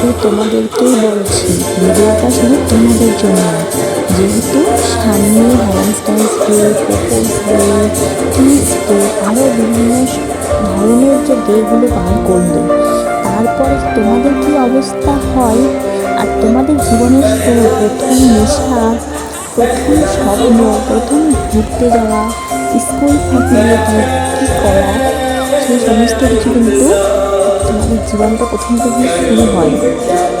শুধু তোমাদেরকেই বলছি ভিডিওটা শুধু তোমাদের জন্য। যেহেতু সামনে Valentine's day propose day day আরও বিভিন্ন ধরনের যে ডেগুলো পার করল, তারপরে তোমাদের কি অবস্থা হয়? আর তোমাদের জীবনের শুরু প্রথম নেশা, প্রথম স্বপ্ন, প্রথম ঘুরতে যাওয়া, স্কুল থেকে কী করা? সেই সমস্ত কিছু কিন্তু জীবনটা প্রথম থেকে শুরু হয়।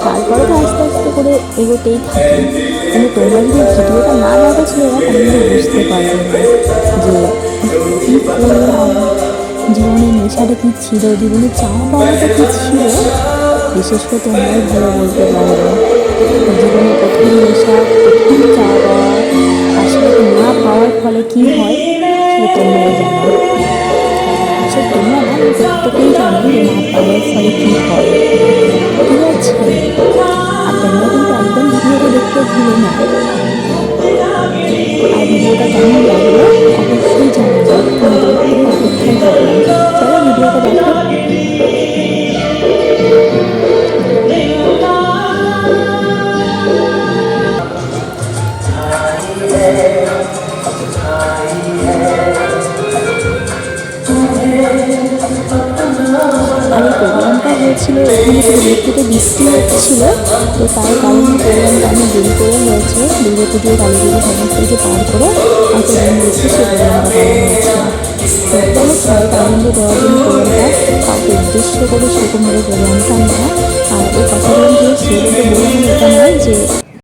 তারপরে তো আস্তে আস্তে করে এগোতেই থাকে। কিন্তু তোমরা যদি ভিডিওটা না দেখা ছিল না তাহলে বুঝতে পারবে যে কী জীবনের নেশাটা কী ছিল, জীবনে চাওয়া পাওয়াটা কী ছিল। বিশেষ করে তোমরাই ভালো বলতে পারবে। জীবনে প্রথম নেশা প্রথম চাওয়া পাওয়া আর সেটা না পাওয়ার ফলে কী হয়, সেটা তোমরাই জানো। 미디어가 남은 게 아니고 거기 수혜자는 분들이 필요하고 탈거고 저런 미디어가 많고 আর এই প্রোগ্রামটা হয়েছিল থেকে দূর থেকে বৃষ্টি হচ্ছিল, তো তার কারণে প্রোগ্রামটা আমি দেরি করে হয়েছে দুর্গা পুজো কালী পুজো সমস্ত কিছু পার করে একটা দিন দেখে সেই প্রোগ্রামটা করা হয়েছে তো চলো সবাইকে আনন্দ দেওয়ার জন্য প্রোগ্রামটা কাউকে উদ্দেশ্য করে সেরকমভাবে প্রোগ্রামটা না, আর এই কথাগুলো যে সেগুলো নয় যে